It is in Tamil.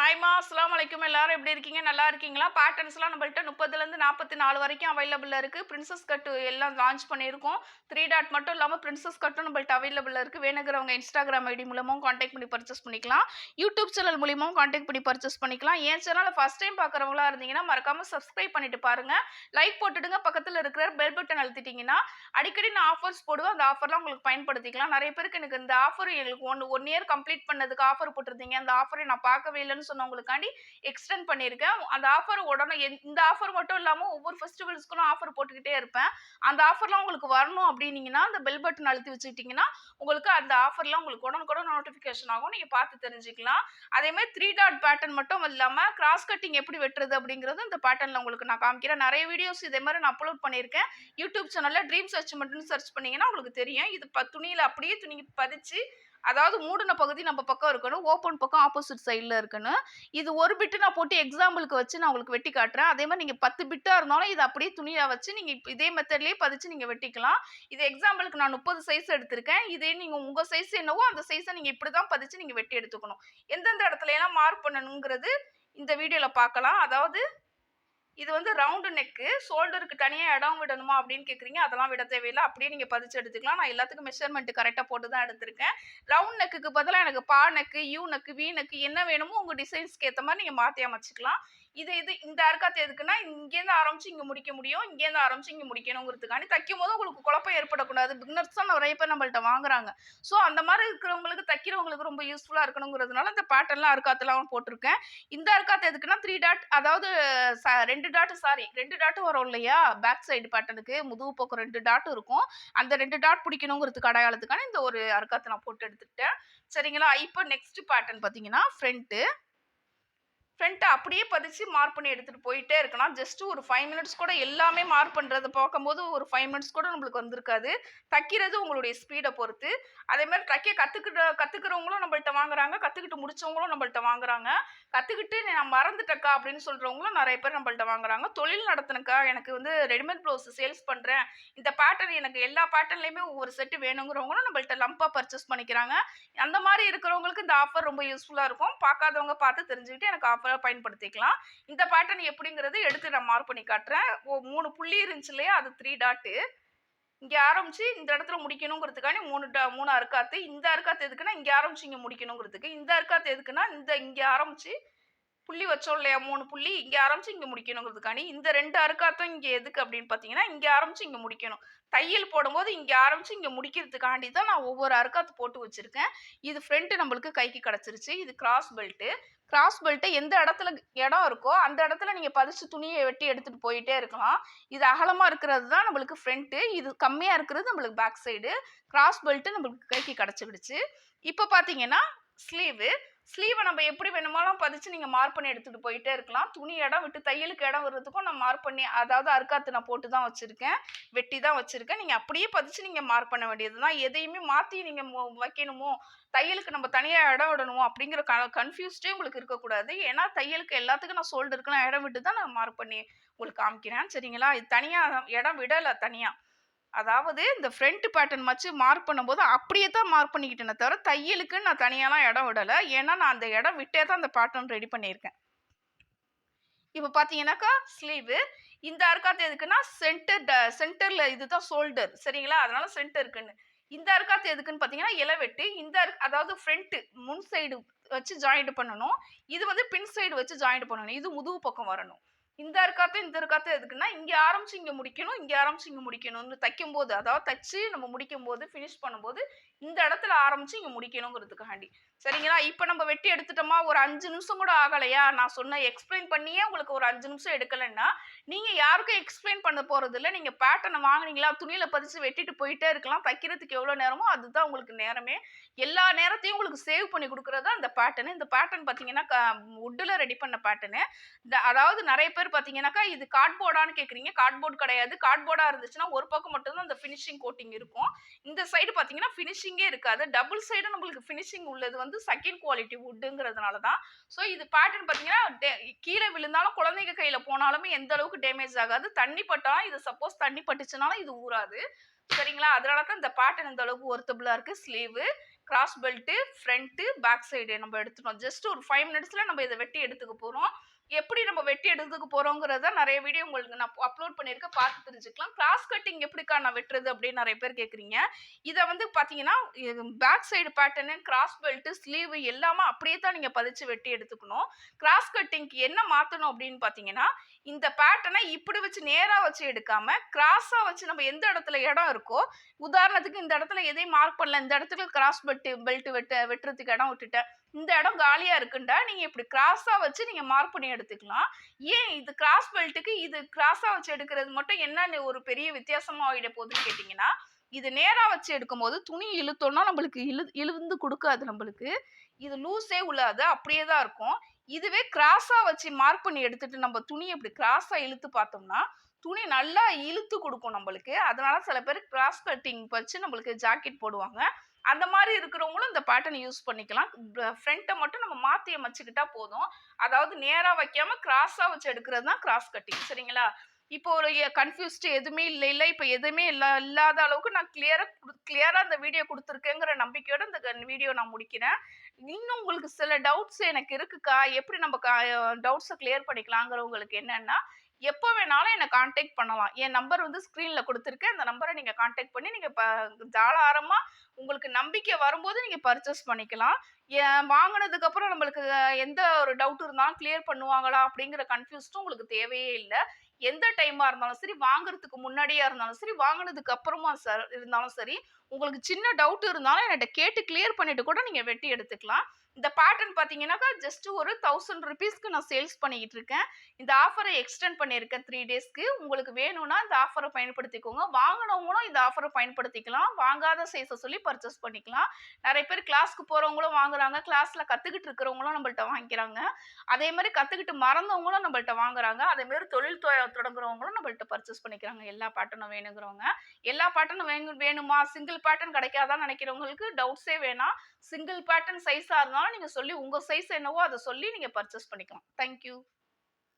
ஹாய்மா அஸ்லாம் வலைக்கும் எல்லாரும் எப்படி இருக்கீங்க? நல்லா இருக்கீங்களா? பேட்டர்ன்ஸ்லாம் நம்மள்கிட்ட முப்பதுலேருந்து நாற்பத்தி நாலு வரைக்கும் அவைலபிளாக இருக்குது பிரின்சஸ் கட்டு எல்லாம் லான்ச் பண்ணியிருக்கோம். த்ரீ டாட் மட்டும் இல்லாமல் பிரின்சஸ் கட்டும் நம்மள்கிட்ட அவைலபிளாக இருக்குது வேணுங்கிறவங்க இன்ஸ்டாகிராம் ஐடி மூலமும் காண்டாக்ட் பண்ணி பர்ச்சேஸ் பண்ணிக்கலாம். யூடியூப் சேனல் மூலியமும் காண்டாக்ட் பண்ணி பர்ச்சேஸ் பண்ணிக்கலாம். என் சேனலில் ஃபஸ்ட் டைம் பார்க்குறவங்களா இருந்தீங்கன்னா மறக்காமல் சப்ஸ்கிரைப் பண்ணிட்டு பாருங்கள் லைக் போட்டுடுங்க. பக்கத்தில் இருக்கிற பெல் பட்டன் அழுத்திட்டிங்கன்னா அடிக்கடி நான் ஆஃபர்ஸ் போடுவேன். அந்த ஆஃபர்லாம் உங்களுக்கு பயன்படுத்திக்கலாம். நிறைய பேருக்கு எனக்கு இந்த ஆஃபர் எங்களுக்கு ஒன் ஒன் இயர் கம்ப்ளீட் பண்ணதுக்கு ஆஃபர் போட்டிருந்தீங்க. அந்த ஆஃபரை நான் பார்க்கவே இல்லைன்னு சொன்னவங்களுக்காண்டி எக்ஸ்டெண்ட் பண்ணியிருக்கேன். அந்த ஆஃபர் உடனே எந்த- இந்த ஆஃபர் மட்டும் இல்லாமல் ஒவ்வொரு ஃபெஸ்டிவல்ஸ்க்கும் ஆஃபர் போட்டுக்கிட்டே இருப்பேன். அந்த ஆஃபர்லாம் உங்களுக்கு வரணும் அப்படின்னீங்கன்னா அந்த பெல் பட்டன் அழுத்தி வச்சுக்கிட்டிங்கன்னா உங்களுக்கு அந்த ஆஃபர்லாம் உங்களுக்கு உடனுக்குடன் நோட்டிஃபிகேஷன் ஆகும். நீங்கள் பார்த்து தெரிஞ்சுக்கலாம். அதே மாதிரி த்ரீ டாட் பேட்டர்ன் மட்டும் இல்லாமல் கிராஸ் கட்டிங் எப்படி வெட்டுறது அப்படிங்கிறது இந்த பேட்டர்னில் உங்களுக்கு நான் காமிக்கிறேன். நிறைய வீடியோஸ் இதே மாதிரி நான் அப்லோட் பண்ணியிருக்கேன். யூடியூப் சேனலில் ட்ரீம் சர்ச் மட்டும் சர்ச் பண்ணிங்கன்னா உங்களுக்கு தெரியும். இது ப துணியில் அப்படியே துணி பதிச்சு அதாவது மூடின பகுதி நம்ம பக்கம் இருக்கணும் ஓப்பன் பக்கம் ஆப்போசிட் சைடில் இருக்கணும். இது ஒரு பிட்டு நான் போட்டு எக்ஸாம்பிளுக்கு வச்சு நான் உங்களுக்கு வெட்டி காட்டுறேன். அதே மாதிரி நீங்கள் பத்து பிட்டாக இருந்தாலும் இது அப்படியே துணியாக வச்சு நீங்கள் இதே மெத்தட்லேயே பதிச்சு நீங்கள் வெட்டிக்கலாம். இது எக்ஸாம்பிளுக்கு நான் முப்பது சைஸ் எடுத்திருக்கேன். இதே நீங்கள் உங்கள் சைஸ் என்னவோ அந்த சைஸை நீங்கள் இப்படி தான் பதிச்சு நீங்கள் வெட்டி எடுத்துக்கணும். எந்தெந்த இடத்துல எல்லாம் மார்க் பண்ணணுங்கிறது இந்த வீடியோவில் பார்க்கலாம். அதாவது இது வந்து ரவுண்டு நெக்கு ஷோல்டருக்கு தனியாக இடம் விடணுமா அப்படின்னு கேட்குறீங்க அதெல்லாம் விட தேவையில்லை. அப்படியே நீங்கள் பதிச்சு எடுத்துக்கலாம். நான் எல்லாத்துக்கும் மெஷர்மெண்ட் கரெக்டாக போட்டு தான் எடுத்திருக்கேன். ரவுண்ட் நெக்குக்கு பதிலாக எனக்கு பா neck U neck V neck என்ன வேணுமோ உங்கள் டிசைன்ஸ்க்கு ஏற்ற மாதிரி நீங்கள் மாற்றி அமைச்சிக்கலாம். இது இது இந்த அர்க்காத்து எதுக்குன்னா இங்கேருந்து ஆரம்பிச்சு இங்கே முடிக்க முடியும் இங்கேருந்து ஆரம்பிச்சு இங்கே முடிக்கணுங்கிறதுக்காண்டி தைக்கும் போது உங்களுக்கு குழப்பம் ஏற்படக்கூடாது. பிக்னர்ஸ் தான் நிறைய பேர் நம்மள்ட்ட வாங்குறாங்க. ஸோ அந்த மாதிரி இருக்கிறவங்களுக்கு தைக்கிறவங்களுக்கு ரொம்ப யூஸ்ஃபுல்லாக இருக்கணுங்கிறதுனால இந்த பேட்டர்லாம் அர்க்காத்துலாம் போட்டிருக்கேன். இந்த அர்க்காத்து எதுக்குன்னா த்ரீ டாட் அதாவது ரெண்டு டாட் சாரி ரெண்டு டாட் வரும் இல்லையா? பேக் சைடு பேட்டர்னுக்கு முதுகு பக்கம் ரெண்டு டாட் இருக்கும். அந்த ரெண்டு டாட் பிடிக்கணுங்கிறதுக்கு அடையாளத்துக்கான இந்த ஒரு அர்க்காத்தை நான் போட்டு எடுத்துக்கிட்டேன். சரிங்களா? இப்போ நெக்ஸ்ட் பேட்டர்ன் பார்த்தீங்கன்னா ஃப்ரண்ட்டு ஃப்ரண்ட்டை அப்படியே பதிச்சு மார்க் பண்ணி எடுத்துகிட்டு போயிட்டே இருக்கலாம். ஜஸ்ட்டு ஒரு ஃபைவ் மினிட்ஸ் கூட எல்லாமே மார்க் பண்ணுறத பார்க்கும்போது ஒரு ஃபைவ் மினிட்ஸ் கூட நம்மளுக்கு வந்திருக்காது. தைக்கிறது உங்களுடைய ஸ்பீடை பொறுத்து. அதே மாதிரி தைக்க கற்றுக்கிட்ட கற்றுக்கிறவங்களும் நம்மள்ட்ட வாங்குறாங்க. கற்றுக்கிட்டு முடிச்சவங்களும் நம்மள்ட்ட வாங்குறாங்க. கற்றுக்கிட்டு நான் மறந்துட்டக்கா அப்படின்னு சொல்கிறவங்களும் நிறைய பேர் நம்மள்ட்ட வாங்குறாங்க. தொழில் நடத்தினக்கா எனக்கு வந்து ரெடிமேட் ப்ளவுஸ் சேல்ஸ் பண்ணுறேன் இந்த பேட்டர்ன் எனக்கு எல்லா பேட்டர்ன்லேயுமே ஒவ்வொரு செட்டு வேணுங்கிறவங்களும் நம்மள்ட்ட லம்பாக பர்ச்சேஸ் பண்ணிக்கிறாங்க. அந்த மாதிரி இருக்கிறவங்களுக்கு இந்த ஆஃபர் ரொம்ப யூஸ்ஃபுல்லாக இருக்கும். பார்க்காதவங்க பார்த்து தெரிஞ்சுக்கிட்டு எனக்கு ஆஃபர் பயன்படுத்திக்கலாம். இந்த பேட்டர்ன் எப்படிங்கிறது எடுத்து நான் மார்க் பண்ணி காட்டுறேன். ஓ மூணு புள்ளி இருந்துச்சு இல்லையா? அது த்ரீ டாட்டு இங்கே ஆரம்பிச்சு இந்த இடத்துல முடிக்கணுங்கிறதுக்காண்டி மூணு டா மூணு அறுக்காத்து இந்த அறுக்காத்து எதுக்குன்னா இங்கே ஆரம்பிச்சு இங்கே முடிக்கணுங்கிறதுக்கு. இந்த அறுக்காத்து எதுக்குன்னா இந்த இங்கே ஆரம்பிச்சு புள்ளி வச்சோம் இல்லையா? மூணு புள்ளி. இங்கே ஆரம்பிச்சு இங்கே முடிக்கணுங்கிறதுக்காண்டி இந்த ரெண்டு அறுக்காத்தும் இங்கே எதுக்கு அப்படின்னு பார்த்தீங்கன்னா இங்கே ஆரம்பிச்சு இங்கே முடிக்கணும். தையல் போடும்போது இங்கே ஆரம்பிச்சு இங்கே முடிக்கிறதுக்காண்டி தான் நான் ஒவ்வொரு அறுக்காத்து போட்டு வச்சுருக்கேன். இது ஃப்ரண்ட்டு நம்மளுக்கு கைக்கு கிடச்சிருச்சு. இது கிராஸ் பெல்ட்டு கிராஸ் பெல்ட்டை எந்த இடத்துல இடம் இருக்கோ அந்த இடத்துல நீங்கள் பதிச்சு துணியை வெட்டி எடுத்துகிட்டு போயிட்டே இருக்கலாம். இது அகலமாக இருக்கிறது தான் நம்மளுக்கு ஃப்ரண்ட்டு இது கம்மியாக இருக்கிறது நம்மளுக்கு பேக் சைடு கிராஸ் பெல்ட்டு நம்மளுக்கு கைக்கு கிடச்சிக்கிடுச்சு இப்போ பார்த்தீங்கன்னா ஸ்லீவு ஸ்லீவை நம்ம எப்படி வேணுமாலும் பதிச்சு நீங்கள் மார்க் பண்ணி எடுத்துகிட்டு போயிட்டே இருக்கலாம். துணி இடம் விட்டு தையலுக்கு இடம் வர்றதுக்கும் நான் மார்க் பண்ணி அதாவது அறுக்காத்து நான் போட்டு தான் வச்சுருக்கேன். வெட்டி தான் வச்சுருக்கேன். நீங்கள் அப்படியே பதிச்சு நீங்கள் மார்க் பண்ண வேண்டியது தான் எதையுமே மாற்றி நீங்கள் வைக்கணுமோ தையலுக்கு நம்ம தனியாக இடம் விடணுமோ அப்படிங்கிற க கன்ஃபியூஸ்டே உங்களுக்கு இருக்கக்கூடாது. ஏன்னா தையலுக்கு எல்லாத்துக்கும் நான் சோல்டருக்கு நான் இடம் விட்டு தான் நான் மார்க் பண்ணி உங்களுக்கு காமிக்கிறேன். சரிங்களா? இது தனியாக இடம் விடலை தனியாக அதாவது இந்த ஃப்ரண்ட் பேட்டர்ன் வச்சு மார்க் பண்ணும்போது அப்படியே தான் மார்க் பண்ணிக்கிட்டேனே தவிர தையலுக்கு நான் தனியாலாம் இடம் விடலை. ஏன்னா நான் அந்த இடம் விட்டே தான் அந்த பேட்டர்ன் ரெடி பண்ணியிருக்கேன். இப்போ பார்த்தீங்கன்னாக்கா ஸ்லீவு இந்த அர்க்காத்து எதுக்குன்னா சென்டர் சென்டரில் இதுதான் ஷோல்டர் சரிங்களா? அதனால சென்டருக்குன்னு இந்த அருக்காத்து எதுக்குன்னு பார்த்தீங்கன்னா இலவெட்டு இந்த அதாவது ஃப்ரண்ட்டு முன் சைடு வச்சு ஜாயிண்ட் பண்ணணும். இது வந்து பின் சைடு வச்சு ஜாயிண்ட் பண்ணணும். இது முதுகு பக்கம் வரணும். இந்த அர்க்காத்து இந்த அர்க்காத்து எதுக்குன்னா இங்கே ஆரம்பிச்சு இங்கே முடிக்கணும் இங்கே ஆரம்பிச்சு இங்கே முடிக்கணும்னு தைக்கும் போது அதாவது தைச்சு நம்ம முடிக்கும் போது ஃபினிஷ் பண்ணும்போது இந்த இடத்துல ஆரம்பிச்சு இங்கே முடிக்கணுங்கிறதுக்காண்டி. சரிங்களா? இப்போ நம்ம வெட்டி எடுத்துட்டோமா ஒரு அஞ்சு நிமிஷம் கூட ஆகலையா? நான் சொன்ன எக்ஸ்பிளைன் பண்ணியே உங்களுக்கு ஒரு அஞ்சு நிமிஷம் எடுக்கலைன்னா நீங்கள் யாருக்கும் எக்ஸ்பிளைன் பண்ண போகிறது இல்லை நீங்கள் பேட்டர்னை வாங்குனீங்களா? துணியில் பதிச்சு வெட்டிட்டு போயிட்டே இருக்கலாம். தைக்கிறதுக்கு எவ்வளோ நேரமோ அதுதான் உங்களுக்கு நேரமே. எல்லா நேரத்தையும் உங்களுக்கு சேவ் பண்ணி கொடுக்குறது அந்த பேட்டர்னு இந்த பேட்டர்ன் பார்த்தீங்கன்னா உட்டில் ரெடி பண்ண பேட்டர்னு அதாவது நிறைய பேர் பார்த்தீங்கன்னாக்கா இது கார்ட்போர்டான்னு கேட்குறீங்க கார்ட்போர்ட் கிடையாது. கார்ட்போர்டாக இருந்துச்சுன்னா ஒரு பக்கம் மட்டும்தான் அந்த ஃபினிஷிங் கோட்டிங் இருக்கும். இந்த சைடு பார்த்தீங்கன்னா ஃபினிஷிங்கே இருக்காது. டபுள் சைடு நம்மளுக்கு ஃபினிஷிங் உள்ளது வந்து செகண்ட் குவாலிட்டி வுட்டுங்கிறதுனால தான் ஸோ இது பேட்டர்ன் பார்த்தீங்கன்னா டே- கீழே விழுந்தாலும் குழந்தைங்க கையில் போனாலுமே எந்த அளவுக்கு டேமேஜ் ஆகாது. தண்ணி பட்டாலும் இது சப்போஸ் தண்ணி பட்டுச்சுனாலும் இது ஊறாது. சரிங்களா? அதனால தான் இந்த பேட்டர்ன் இந்த அளவுக்கு ஒர்த்தபுளாக இருக்குது sleeve cross belt front back side நம்ம எடுத்துட்டோம். ஜஸ்ட் ஒரு ஃபைவ் மினிட்ஸில் நம்ம இதை வெட்டி எடுத்துக்க போகிறோம் எப்படி நம்ம வெட்டி எடுத்துக்க போகிறோங்கிறத நிறைய வீடியோ உங்களுக்கு நான் அப்லோட் பண்ணியிருக்கேன். பார்த்து தெரிஞ்சுக்கலாம். கிராஸ் கட்டிங் எப்படிக்கா நான் வெட்டுறது அப்படின்னு நிறைய பேர் கேட்குறீங்க இதை வந்து பார்த்தீங்கன்னா back side pattern cross belt sleeve எல்லாமே அப்படியே தான் நீங்கள் பதிச்சு வெட்டி எடுத்துக்கணும். கிராஸ் கட்டிங்க்கு என்ன மாற்றணும் அப்படின்னு பார்த்தீங்கன்னா இந்த பேட்டர்னை இப்படி வச்சு நேராக வச்சு எடுக்காம கிராஸாக வச்சு நம்ம எந்த இடத்துல இடம் இருக்கோ உதாரணத்துக்கு இந்த இடத்துல எதையும் மார்க் பண்ணல இந்த இடத்துல கிராஸ் பெல்ட்டு பெல்ட் வெட்ட வெட்டுறதுக்கு இடம் விட்டுட்டேன். இந்த இடம் காலியா இருக்குண்டா நீங்க இப்படி கிராஸா வச்சு நீங்க மார்க் பண்ணி எடுத்துக்கலாம். ஏன் இது கிராஸ் பெல்ட்டுக்கு இது கிராஸா வச்சு எடுக்கிறது மட்டும் என்ன ஒரு பெரிய வித்தியாசமா ஆகிட போகுதுன்னு கேட்டிங்கன்னா இது நேரா வச்சு எடுக்கும்போது துணி இழுத்தோம்னா நம்மளுக்கு இழு இழுந்து கொடுக்காது நம்மளுக்கு. இது லூஸே உள்ளாது அப்படியே தான் இருக்கும். இதுவே கிராஸா வச்சு மார்க் பண்ணி எடுத்துட்டு நம்ம துணி இப்படி கிராஸா இழுத்து பார்த்தோம்னா துணி நல்லா இழுத்து கொடுக்கும் நம்மளுக்கு. அதனால சில பேர் கிராஸ் கட்டிங் வச்சு நம்மளுக்கு ஜாக்கெட் போடுவாங்க. அந்த மாதிரி பேட்டர்ன் யூஸ் பண்ணிக்கலாம். ஃப்ரண்ட்டை மட்டும் நம்ம மாற்றி அமைச்சுக்கிட்டா போதும். அதாவது நேராக வைக்காமல் கிராஸாக வச்சு எடுக்கிறது தான் கிராஸ் கட்டிங் சரிங்களா? இப்போ ஒரு கன்ஃபியூஸ்டு எதுவுமே இல்லை இல்லை. இப்போ எதுவுமே இல்லை இல்லாத அளவுக்கு நான் கிளியராக கிளியராக அந்த வீடியோ கொடுத்துருக்கேங்கிற நம்பிக்கையோட இந்த வீடியோ நான் முடிக்கிறேன். இன்னும் உங்களுக்கு சில டவுட்ஸ் எனக்கு இருக்குக்கா? எப்படி நம்ம டவுட்ஸை கிளியர் பண்ணிக்கலாங்கிறவங்களுக்கு என்னென்னா எப்போ வேணாலும் என்னை காண்டாக்ட் பண்ணலாம். என் நம்பர் வந்து ஸ்க்ரீனில் கொடுத்துருக்கேன் அந்த நம்பரை நீங்கள் காண்டாக்ட் பண்ணி நீங்கள் ப தாராளமாக உங்களுக்கு நம்பிக்கை வரும்போது நீங்கள் பர்ச்சேஸ் பண்ணிக்கலாம். ஏன் வாங்கினதுக்கப்புறம் நம்மளுக்கு எந்த ஒரு டவுட் இருந்தாலும் கிளியர் பண்ணுவாங்களா அப்படிங்கிற கன்ஃபியூஸ்டும் உங்களுக்கு தேவையே இல்லை. எந்த டைமாக இருந்தாலும் சரி வாங்குறதுக்கு முன்னாடியாக இருந்தாலும் சரி வாங்கினதுக்கு அப்புறமா சார் இருந்தாலும் சரி உங்களுக்கு சின்ன டவுட் இருந்தாலும் என்கிட்ட கேட்டு கிளியர் பண்ணிட்டு கூட நீங்கள் வெட்டி எடுத்துக்கலாம். இந்த பேட்டர்ன் பார்த்தீங்கன்னாக்கா ஜஸ்ட் ஒரு தௌசண்ட் ருபீஸ்க்கு நான் சேல்ஸ் பண்ணிக்கிட்டு இருக்கேன். இந்த ஆஃபரை எக்ஸ்டெண்ட் பண்ணியிருக்கேன் த்ரீ டேஸ்க்கு உங்களுக்கு வேணும்னா இந்த ஆஃபரை பயன்படுத்திக்கோங்க. வாங்கினவங்களும் இந்த ஆஃபரை பயன்படுத்திக்கலாம். வாங்காத சைஸை சொல்லி பர்ச்சேஸ் பண்ணிக்கலாம். நிறைய பேர் கிளாஸ்க்கு போகிறவங்களும் வாங்குறாங்க. கிளாஸில் கற்றுக்கிட்டு இருக்கிறவங்களும் நம்மள்ட்ட வாங்கிக்கிறாங்க. அதே மாதிரி கற்றுக்கிட்டு மறந்தவங்களும் நம்மள்ட்ட வாங்குறாங்க. அதே மாதிரி தொழில் தொடங்குறவங்களும் நம்மள்ட்ட பர்ச்சேஸ் பண்ணிக்கிறாங்க. எல்லா பேட்டர்னும் வேணுங்கிறவங்க. எல்லா பேட்டர்னும் வேணும்? வேணுமா சிங்கிள் பேட்டர்ன் கிடைக்காதான்னு நினைக்கிறவங்களுக்கு டவுட்ஸே வேணாம். சிங்கிள் பேட்டர்ன் சைஸாக இருந்தாலும் நீங்கள் சொல்லி உங்கள் சைஸ் என்னவோ அதை சொல்லி நீங்கள் பர்ச்சேஸ் பண்ணிக்கலாம். தேங்க்யூ